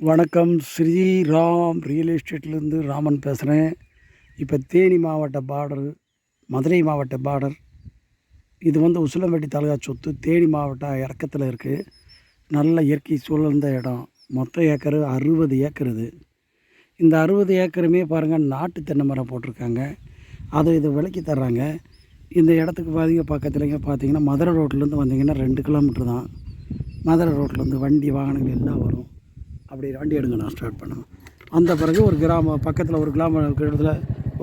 வணக்கம். ஸ்ரீராம் ரியல் எஸ்டேட்லேருந்து ராமன் பேசுகிறேன் இப்போ தேனி மாவட்ட பார்டர் மதுரை மாவட்ட பார்டர் இது வந்து உசிலம்பட்டி தாலுகா சொத்து தேனி மாவட்ட இறக்கத்தில் இருக்குது நல்ல இயற்கை சூழ்ந்த இடம். மொத்த ஏக்கரு அறுபது ஏக்கர் இது. இந்த அறுபது ஏக்கருமே பாருங்கள் நாட்டு தென்னை மரம் போட்டிருக்காங்க. அதை இதை விலைக்கு தர்றாங்க. இந்த இடத்துக்கு பாதிங்க பக்கத்துலங்க பார்த்தீங்கன்னா மதுரை ரோட்லேருந்து வந்தீங்கன்னா ரெண்டு கிலோமீட்டர் தான். மதுரை ரோட்லேருந்து வண்டி வாகனங்கள் எல்லாம் வரும். அப்படி வண்டி எடுங்க நான் ஸ்டார்ட் பண்ணேன் அந்த பிறகு ஒரு கிராமம் பக்கத்தில் ஒரு கிராம இடத்துல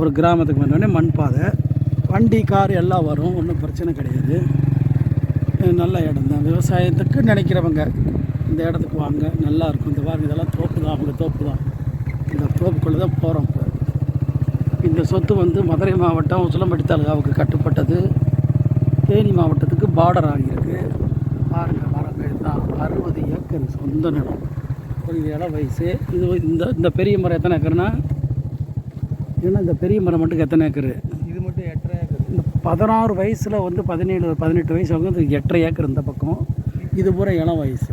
ஒரு கிராமத்துக்கு வந்தோடனே மண் பாதை வண்டி கார் எல்லாம் வரும் ஒன்றும் பிரச்சனை கிடையாது. நல்ல இடம் தான். விவசாயத்துக்கு நினைக்கிறவங்க இந்த இடத்துக்கு வாங்க நல்லா இருக்கும். இந்த பாருங்க இதெல்லாம் தோப்பு தான் அவங்க தோப்பு தான். இந்த தோப்புக்குள்ளே தான் போகிறோம் இப்போ இந்த சொத்து வந்து மதுரை மாவட்டம் உசிலம்பட்டி தாலுகாவுக்கு கட்டுப்பட்டது. தேனி மாவட்டத்துக்கு பார்டர் ஆகியிருக்கு. பாருங்கள் மரங்கள் தான். அறுபது ஏக்கர் சொந்த நிலம். இது இடம் வயசு. இது இந்த இந்த பெரிய மரம் எத்தனை ஏக்கர்னா? ஏன்னா இந்த பெரிய மரம் மட்டும் எத்தனை ஏக்கர்? இது மட்டும் எட்டரை ஏக்கர். இந்த பதினாறு வயசில் வந்து பதினேழு பதினெட்டு வயசு இது எட்டரை ஏக்கர் இந்த பக்கம் இது பூரா இளம் வயசு.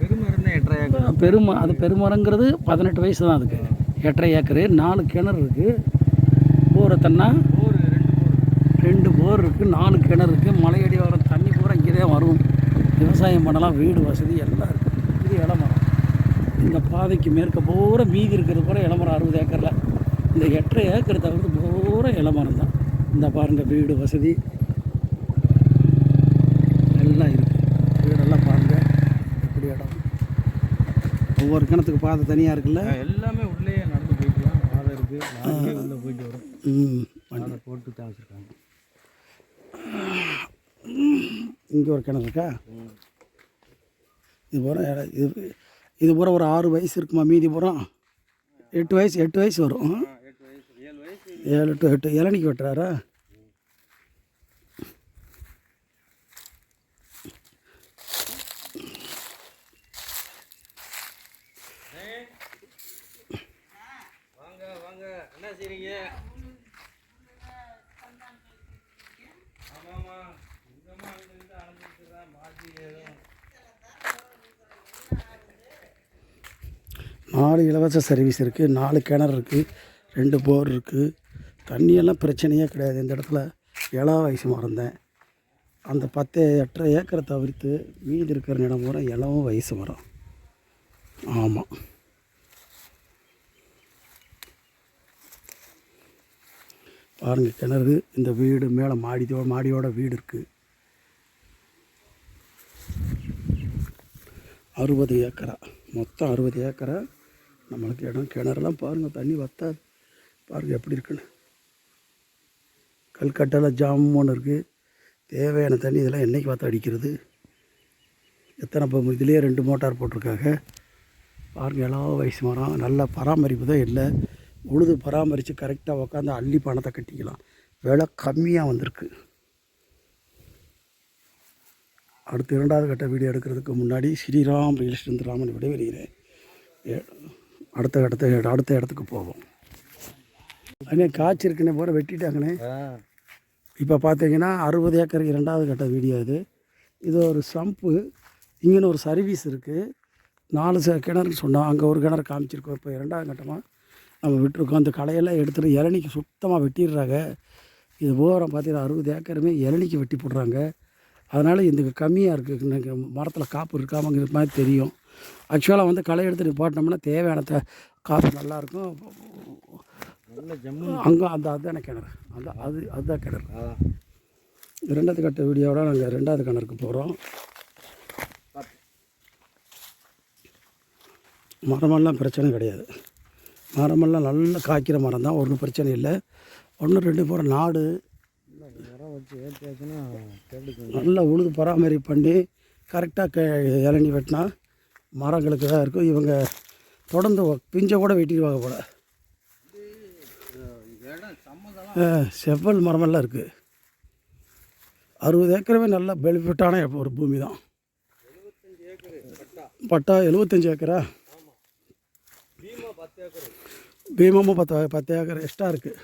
பெருமரம் எட்டரை ஏக்கர். பெரும அது பெருமரங்கிறது பதினெட்டு வயசு தான் அதுக்கு. எட்டரை ஏக்கரு நாலு கிணறு இருக்குது போர் எத்தனை ஒரு ரெண்டு போர். ரெண்டு போர் இருக்குது நாலு கிணறு இருக்குது மலையடி வர தண்ணி பூரா இங்கே தான் வரும். விவசாயம் பண்ணலாம் வீடு வசதி எல்லாம் இருக்குது இந்த பாதைக்கு மேற்க பூரா மீதி இருக்கிறது பூரா இளமரம் அறுபது ஏக்கரில். இந்த எட்டரை ஏக்கர் தவிர்த்து பூரா இளமரம் தான். இந்த பாருங்கள் வீடு வசதி. எல்லாம் இருக்குது வீடெல்லாம் பாருங்கள் எப்படி இடம்? ஒவ்வொரு கிணத்துக்கு பாதை தனியாக இருக்குல்ல? எல்லாமே உள்ளே நடந்து போய்க்கலாம். பாதை இருக்குது உள்ளே போயிட்டு வரும். ம் போட்டு தான் வச்சுருக்காங்க இங்கே ஒரு கிணறு இருக்கா? இது இடம் இது இது பூரா ஒரு ஆறு வயசு இருக்குமா மீதி பூரா? எட்டு வயசு எட்டு வயசு வரும். ஏழு டு எட்டு. இளநிக்கு வெட்டுறாரா? நாலு இலவச சர்வீஸ் இருக்குது நாலு கிணறு இருக்குது ரெண்டு போர் இருக்குது தண்ணியெல்லாம் பிரச்சனையே கிடையாது. இந்த இடத்துல இலா வயசு மறந்தேன். அந்த பத்து எட்டரை ஏக்கரை தவிர்த்து மீதி இருக்கிற இடம் பூரா இளவும் வயசு மரம். ஆமாம் பாருங்கள் கிணறு இந்த வீடு மேலே மாடியோ மாடியோட வீடு இருக்குது அறுபது ஏக்கரா. மொத்தம் அறுபது ஏக்கரா. நம்மளுக்கு இடம் கிணறுலாம் பாருங்கள் தண்ணி வத்தாது பாருங்கள் எப்படி இருக்குன்னு. கல்கட்டாவில் ஜாமுன்னு இருக்குது தேவையான தண்ணி இதெல்லாம் என்றைக்கு பார்த்து அடிக்கிறது? எத்தனை இப்போ இதுலேயே ரெண்டு மோட்டார் போட்டிருக்காங்க. பாருங்கள் எல்லா வயசு மரம் நல்லா பராமரிப்பு தான் இல்லை. உழுது பராமரித்து கரெக்டாக உக்காந்து அள்ளி பணத்தை கட்டிக்கலாம். விலை கம்மியாக வந்திருக்கு. அடுத்து இரண்டாவது கட்ட வீடியோ எடுக்கிறதுக்கு முன்னாடி ஸ்ரீராம் ரியல் எஸ்டேட் ராமன் விடைபெறுகிறேன். ஏ- அடுத்த கட்டத்தை அடுத்த இடத்துக்கு போவோம். அண்ணே காய்ச்சி இருக்குன்னே போகிற வெட்டிட்டாங்கண்ணே. இப்போ பார்த்தீங்கன்னா அறுபது ஏக்கர் இரண்டாவது கட்ட வீடியோ இது. இது ஒரு சம்பு இங்கேன்னு ஒரு சர்வீஸ் இருக்குது நாலு ச கிணறுன்னு சொன்னோம். அங்கே ஒரு கிணறு காமிச்சிருக்கோம். இப்போ இரண்டாவது கட்டமாக நம்ம விட்டுருக்கோம். அந்த களையெல்லாம் எடுத்துகிட்டு இளநிக்கு சுத்தமாக வெட்டிடுறாங்க. இது ஓரம் பார்த்தீங்கன்னா அறுபது ஏக்கருமே இளநிக்கு வெட்டி போடுறாங்க. அதனால் இதுக்கு கம்மியாக இருக்குது மரத்தில் காப்பு இருக்காமங்கிற மாதிரி தெரியும். ஆக்சுவலாக வந்து களை எடுத்து நிப்பாட்டினோம்னா தேவையான த காப்பு நல்லாயிருக்கும் அங்கே அந்த அதுதானே கிணறு. அந்த அது அதுதான் கிணறு. ரெண்டாவது கட்ட வீடியோவோட நாங்கள் ரெண்டாவது கிணறுக்கு போகிறோம் மரமெல்லாம் பிரச்சனை கிடையாது. மரமெல்லாம் நல்லா காய்க்கிற மரம் தான். ஒன்றும் பிரச்சனை இல்லை. ஒன்று ரெண்டு போகிற நாடு. நல்லா உழுது பராமரிப்பு பண்ணி கரெக்டாக க இளநி வெட்டினா மரங்களுக்கு தான் இருக்கும். இவங்க தொடர்ந்து பிஞ்சை கூட வெட்டிடுவாங்க போல. செவ்வல் மரமெல்லாம் இருக்குது அறுபது ஏக்கரவே நல்ல பெனிஃபிட்டான ஒரு பூமி தான். பட்டா எழுபத்தஞ்சி ஏக்கரா? பத்து பீமமும் பத்து பத்து ஏக்கர் எக்ஸ்ட்ரா இருக்குது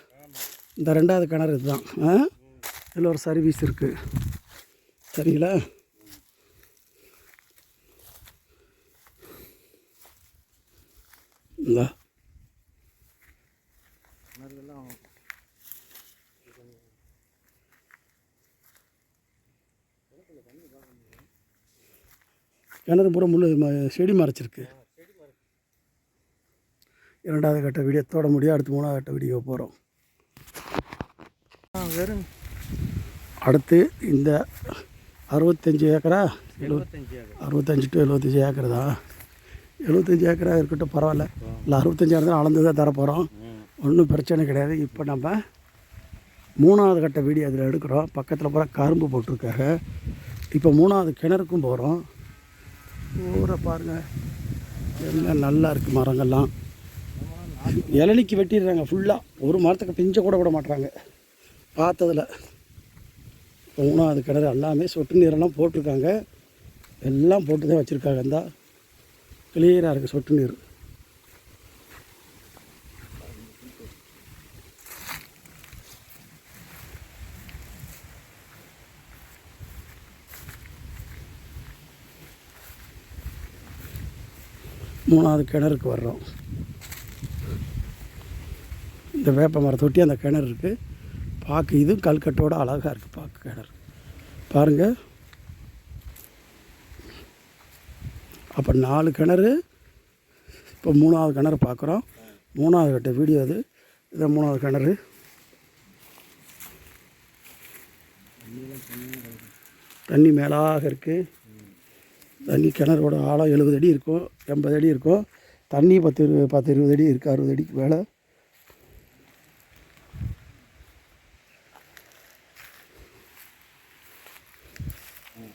இந்த ரெண்டாவது கிணறு இதுதான். ஆ? இதில் ஒரு சர்வீஸ் இருக்குது சரிங்களா? இந்த கிணறு பூரா முள் செடி மறைச்சிருக்கு. இரண்டாவது கட்ட வீடியோத்தோட முடியும் அடுத்து மூணாவது கட்ட வீடியோ போகிறோம் அடுத்து இந்த அறுபத்தஞ்சி ஏக்கரா? எழுபத்தஞ்சு அறுபத்தஞ்சு டு எழுபத்தஞ்சி ஏக்கர் தான். எழுபத்தஞ்சி ஏக்கரா இருக்கட்டும் பரவாயில்ல. இல்லை அறுபத்தஞ்சாயிரம் தான் அளந்து தான் தரப்போகிறோம் ஒன்றும் பிரச்சனை கிடையாது. இப்போ நம்ம மூணாவது கட்ட வீடியோ அதில் எடுக்கிறோம். பக்கத்தில் பூரா கரும்பு போட்டிருக்காங்க. இப்போ மூணாவது கிணறுக்கும் போகிறோம் ஊரை பாருங்கள் எல்லாம் நல்லா இருக்குது மரங்கள்லாம். இளநிக்கு வெட்டிடுறாங்க ஃபுல்லாக ஒரு மரத்துக்கு பிஞ்ச கூட விட மாட்டுறாங்க பார்த்ததில். இப்போ மூணாவது கிணறு எல்லாமே சொட்டு நீரெல்லாம் போட்டிருக்காங்க. எல்லாம் போட்டு தான் வச்சுருக்காங்க. இருந்தால் கிளியராக இருக்குது சொட்டு நீர். மூணாவது கிணறுக்கு வர்றோம். இந்த வேப்ப மரத்தை ஒட்டி அந்த கிணறு இருக்குது பார்க்க இதுவும் கல்கட்டோட அழகாக இருக்குது பார்க்க கிணறு. பாருங்கள் இப்போ நாலு கிணறு இப்போ மூணாவது கிணறு பார்க்குறோம். மூணாவது கட்ட வீடியோ அது இது மூணாவது கிணறு. தண்ணி மேலாக இருக்குது தண்ணி கிணறோட ஆழம் எழுபது அடி இருக்கும் எண்பது அடி இருக்கும். தண்ணி பத்து பத்து இருபது அடி இருக்குது அறுபது அடிக்கு மேலே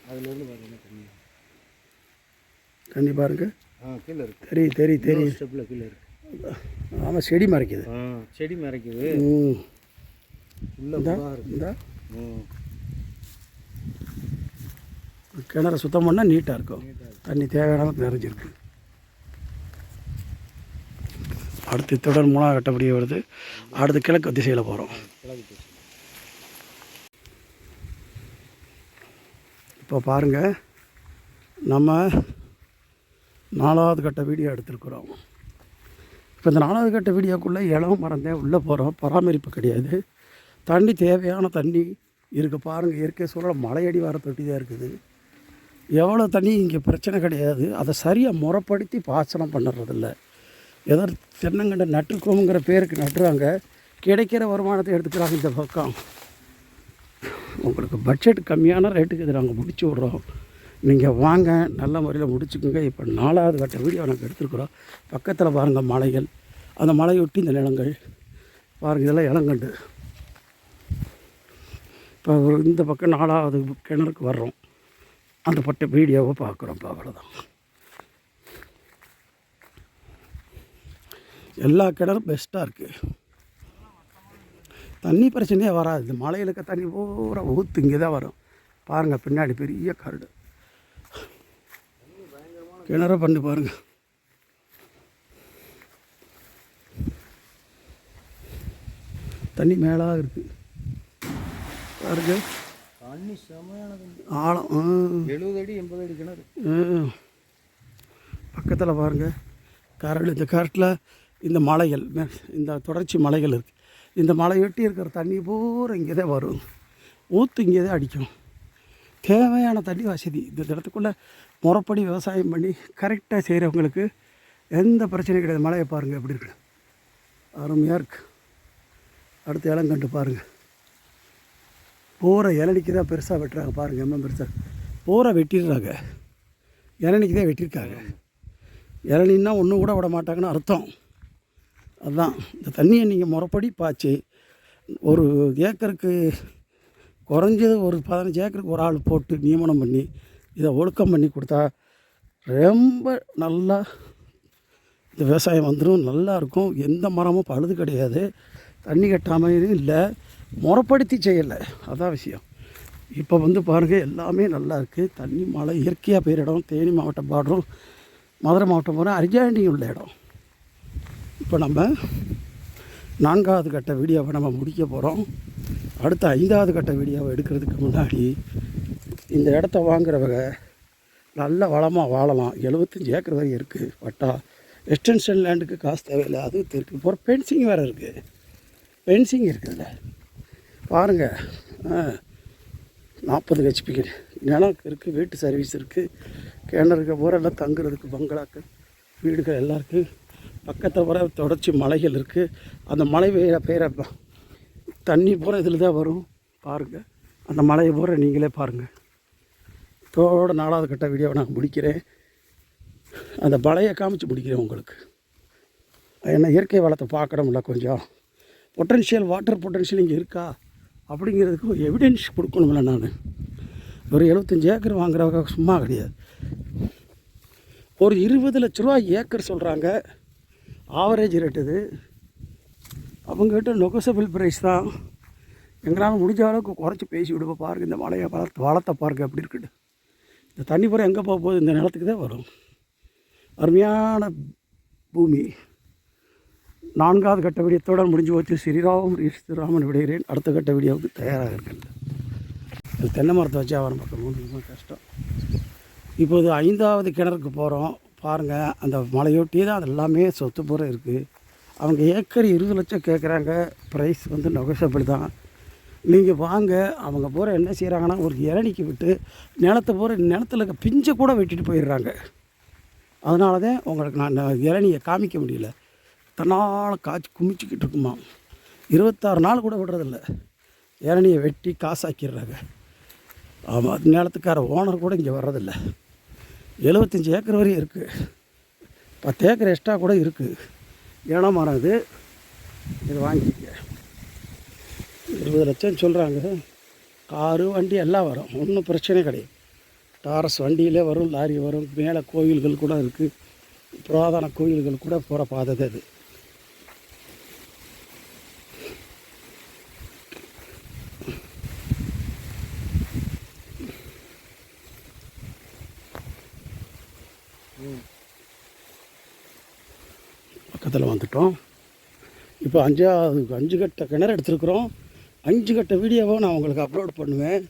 அதுலேருந்து பார்த்தீங்கன்னா தண்ணி தண்ணி இருக்கு. தெரியும் தெரியும் தெரியும் ஸ்டெப்பில் கீழே ஆமாம் செடி மறைக்குது. செடி மறைக்குது. கிணறு சுத்தம் பண்ணால் நீட்டாக இருக்கும். தண்ணி தேவையான நிறைஞ்சிருக்கு. அடுத்து இத்துடன் மூணாவது கட்டப்படியே வருது. அடுத்து கிழக்கு திசையில் போகிறோம் இப்போ பாருங்கள் நம்ம நாலாவது கட்ட வீடியோ எடுத்திருக்கிறோம். இப்போ இந்த நாலாவது கட்ட வீடியோக்குள்ளே இளம் மறந்தேன் உள்ளே போகிறோம் பராமரிப்பு கிடையாது. தண்ணி தேவையான தண்ணி இருக்குது பாருங்கள் இயற்கை சூழல் மலையடி வர தொட்டி தான் இருக்குது. எவ்வளோ தண்ணி இங்கே பிரச்சனை கிடையாது. அதை சரியாக முறைப்படுத்தி பாசனம் பண்ணுறதில்ல. ஏதோ தென்னங்கண்டை நட்டுக்கோங்கிற பேருக்கு நட்டுறாங்க. கிடைக்கிற வருமானத்தை எடுத்துக்கிறாங்க இந்த பக்கம். உங்களுக்கு பட்ஜெட் கம்மியான ரேட்டுக்கு இது நாங்கள் முடிச்சு விட்றோம். நீங்கள் வாங்க நல்ல முறையில் முடிச்சுக்கோங்க. இப்போ நாலாவது கட்ட வீடியோ நாங்கள் எடுத்துருக்குறோம். பக்கத்தில் பாருங்கள் மலைகள். அந்த மலையொட்டி இந்த நிலங்கள். பாருங்கள் இதெல்லாம் இளங்கண்டு. இப்போ இந்த பக்கம் நாலாவது கிணறுக்கு வர்றோம். அந்த பட்ட வீடியோவை பார்க்குறோம் இப்போ அவ்வளோதான் எல்லா கிணறும் பெஸ்ட்டாக இருக்குது தண்ணி பிரச்சனையே வராது. இந்த மலையில் இருக்க தண்ணி பூரா ஊற்று இங்கே தான் வரும். பாருங்கள் பின்னாடி பெரிய கரடு. கிணற பண்ணி பாருங்கள் தண்ணி மேலாக இருக்குது பாருங்க. தண்ணி ஆழம் எழுபது அடி எண்பது அடி கிணறு. பக்கத்தில் பாருங்கள் கரடு இந்த கரட்டில் இந்த மலைகள் இந்த தொடர்ச்சி மலைகள் இருக்குது இந்த மலையொட்டி இருக்கிற தண்ணி பூரா இங்கே தான் வரும். ஊற்று இங்கே தான் அடிக்கும். தேவையான தண்ணி வசதி. இந்த இடத்துக்குள்ளே முறைப்படி விவசாயம் பண்ணி கரெக்டாக செய்கிறவங்களுக்கு எந்த பிரச்சனையும் கிடையாது. மழையை பாருங்கள் எப்படி இருக்கு. அருமையாக இருக்குது அடுத்து இளங்கண்டு பாருங்கள் பூரை இளநிக்கு தான் பெருசாக வெட்டுறாங்க. பாருங்கள் எம்ம பெருசாக பூரை வெட்டிடுறாங்க. இளநிக்கு தான் வெட்டியிருக்காங்க. இளநின்னா ஒன்றும் கூட விட மாட்டாங்கன்னு அர்த்தம். அதுதான் இந்த தண்ணியை நீங்கள் முறைப்படி பாய்ச்சி ஒரு ஏக்கருக்கு குறைஞ்சது ஒரு பதினஞ்சு ஏக்கருக்கு ஒரு ஆள் போட்டு நியமனம் பண்ணி இதை ஒழுக்கம் பண்ணி கொடுத்தா ரொம்ப நல்லா இந்த விவசாயம் வந்துடும் நல்லாயிருக்கும் எந்த மரமும் பழுது கிடையாது. தண்ணி கட்டாமையும் இல்லை. முறைப்படுத்தி செய்யலை. அதான் விஷயம். இப்போ வந்து பாருங்கள் எல்லாமே நல்லா இருக்குது தண்ணி மழை இயற்கையாக பெய்கிற இடம். தேனி மாவட்டம் பாடுறோம் மதுரை மாவட்டம் போகிறோம் அரிஜாண்டி உள்ள இடம். இப்போ நம்ம நான்காவது கட்ட வீடியோவை நம்ம முடிக்க போகிறோம். அடுத்த ஐந்தாவது கட்ட வீடியோவை எடுக்கிறதுக்கு முன்னாடி இந்த இடத்த வாங்குறவங்க நல்ல வளமாக வாழலாம். எழுபத்தஞ்சி ஏக்கர் வரை இருக்குது பட்டா எக்ஸ்டென்ஷன் லேண்டுக்கு காசு தேவையில்லை. அது இருக்குது இப்போ பென்சிங் வேறு இருக்குது பென்சிங் இருக்குதுல்ல பாருங்கள் நாற்பது ஹெச்பிக்கு நிலம் இருக்குது வீட்டு சர்வீஸ் இருக்குது கிணறுக்கு ஊரெல்லாம் தங்குறதுக்கு பங்களாக்கள் வீடுகள் எல்லாம் இருக்குது பக்கத்தில் வர தொடர்ச்சி மலைகள் இருக்குது அந்த மலை பெய்கிற பெய்கிற தண்ணி பூரா இதில் தான் வரும். பாருங்கள் அந்த மலையை பூரா நீங்களே பாருங்கள் இதோட நாலாவது கட்ட வீடியோவை நான் முடிக்கிறேன். அந்த மலையை காமிச்சு முடிக்கிறேன் உங்களுக்கு. ஏன்னா இயற்கை வளத்தை பார்க்கணும்ல கொஞ்சம். பொட்டன்ஷியல் வாட்டர் பொட்டன்ஷியல் இங்கே இருக்கா? அப்படிங்கிறதுக்கு ஒரு எவிடன்ஸ் கொடுக்கணும்ல நான். ஒரு எழுபத்தஞ்சி ஏக்கர் வாங்குறவங்க சும்மா கிடையாது. ஒரு இருபது லட்ச ரூபா ஏக்கர் சொல்கிறாங்க ஆவரேஜ் ரேட் இது. அவங்ககிட்ட நொகசபிள் ப்ரைஸ் தான். எங்களால் முடிஞ்ச அளவுக்கு குறைச்சி பேசி விடுவோம் பாருங்க. இந்த மலையை வளர்த்து வளர்த்த பாருங்க எப்படி இருக்குது இந்த தண்ணி பூரா எங்கே போக போகுது? இந்த நிலத்துக்கு தான் வரும். அருமையான பூமி. நான்காவது கட்ட விடியத்தோடு முடிஞ்சு போச்சு. ஸ்ரீராமம் ஸ்ரீராமன் விடுகிறேன். அடுத்த கட்ட வீடியோவுக்கு தயாராக இருக்கிறது தென்னை மரத்தை வச்சு வியாபாரம் பார்க்கணும் ரொம்ப கஷ்டம். இப்போது ஐந்தாவது கிணறுக்கு போகிறோம் பாருங்கள் அந்த மலையொட்டி தான் அது எல்லாமே சொத்து பூரா இருக்குது அவங்க ஏக்கர் இருபது லட்சம் கேட்குறாங்க. ப்ரைஸ் வந்து நொகசபிள் தான். நீங்கள் வாங்க அவங்க பூரா என்ன செய்கிறாங்கன்னா ஒரு இளநிக்கு விட்டு நிலத்தை பூரா நிலத்துல இருக்க பிஞ்சை கூட வெட்டிட்டு போயிடுறாங்க. அதனால தான் உங்களுக்கு நான் இந்த இளநியை காமிக்க முடியல. தன்னால் காய்ச்சி குமிச்சிக்கிட்டு இருக்குமா. இருபத்தாறு நாள் கூட விடுறதில்ல. இளநியை வெட்டி காசாக்கிடுறாங்க. ஆமாம் நிலத்துக்கார ஓனர் கூட இங்கே வர்றதில்ல. எழுபத்தஞ்சி ஏக்கர் வரையும் இருக்குது பத்து ஏக்கர் எக்ஸ்ட்ரா கூட இருக்குது இளம் மரம் இது இது வாங்கிக்க. இருபது லட்சம் சொல்கிறாங்க காரு வண்டி எல்லாம் வரும். ஒன்றும் பிரச்சனை கிடையாது. டாரஸ் வண்டியிலே வரும் லாரி வரும். மேலே கோயில்கள் கூட இருக்குது புராதன கோயில்கள் கூட போகிற பாதை அது. பக்கத்தில் வந்துட்டோம். இப்போ அஞ்சாவது அஞ்சு கட்ட கிணறு எடுத்துருக்குறோம். அஞ்சு கட்ட வீடியோவை நான் உங்களுக்கு அப்லோட் பண்ணுவேன்.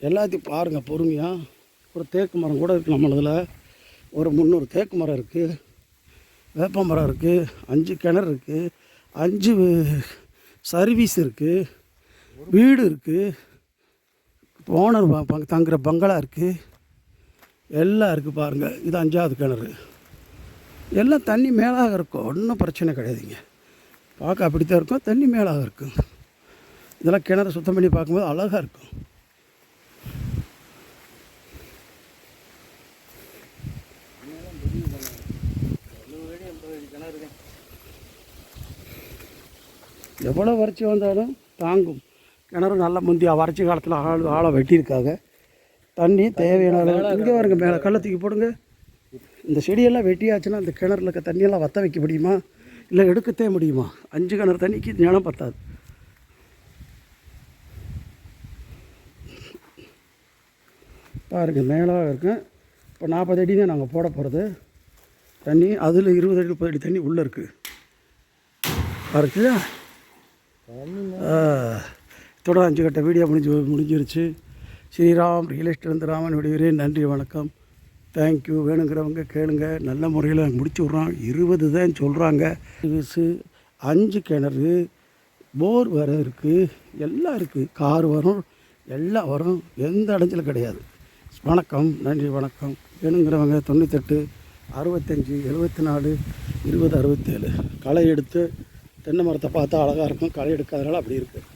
எல்லாத்தையும் பாருங்கள் பொறுமையாக ஒரு தேக்கு மரம் கூட இருக்குது நம்மளதில் ஒரு முந்நூறு தேக்கு மரம் இருக்குது வேப்ப மரம் இருக்குது அஞ்சு கிணறு இருக்குது அஞ்சு சர்வீஸ் இருக்குது வீடு இருக்குது ஓனர் ப- தங்குற பங்களா இருக்குது எல்லாம் இருக்குது பாருங்கள் இது அஞ்சாவது கிணறு. எல்லாம் தண்ணி மேலாக இருக்கும். ஒன்றும் பிரச்சனை கிடையாதுங்க. பார்க்க அப்படித்தான் இருக்கும். தண்ணி மேலாக இருக்கும். இதெல்லாம் கிணறு சுத்தம் பண்ணி பார்க்கும்போது அழகாக இருக்கும். எவ்வளோ வறட்சி வந்தாலும் தாங்கும். கிணறு நல்லா முந்தைய வறட்சி காலத்தில் ஆள் ஆளை வெட்டியிருக்காங்க. தண்ணி தேவையான அளவு இங்கே வருங்க மேலே கல்லை தூக்கி போடுங்க. இந்த செடியெல்லாம் வெட்டியாச்சுன்னா அந்த கிணறுல இருக்க தண்ணியெல்லாம் வற்ற வைக்க முடியுமா? இல்லை எடுக்கத்தே முடியுமா? அஞ்சு கிணறு தண்ணிக்கு நிலம் பத்தாது. பாருங்க மேலாக இருக்கும் இப்போ நாற்பது அடி தான் நாங்கள் போட போகிறது தண்ணி அதில் இருபது அடி முப்பது அடி தண்ணி உள்ளே இருக்குது இருக்குதா தொடர் அஞ்சு கட்ட வீடியோ முடிஞ்சு முடிஞ்சிருச்சு. ஸ்ரீராம் ரியல் எஸ்டேட் ராமன் விடுகிறேன் நன்றி வணக்கம். தேங்க்யூ வேணுங்கிறவங்க கேளுங்க. நல்ல முறையில் முடிச்சு விட்றோம் இருபது தான் சொல்கிறாங்க வீசு அஞ்சு கிணறு போர் வர இருக்குது எல்லாம் இருக்குது கார் வரும். எல்லாம் வரும். எந்த அடைஞ்சலும் கிடையாது. வணக்கம். நன்றி வணக்கம். வேணுங்கிறவங்க தொண்ணூத்தெட்டு அறுபத்தஞ்சி எழுபத்தி நாலு இருபது அறுபத்தேழு. களை எடுத்து தென்னை மரத்தை பார்த்தா அழகாக இருக்கும். களை எடுக்காதனால அப்படி இருக்குது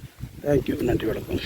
தேங்க்யூ நன்றி வணக்கம்.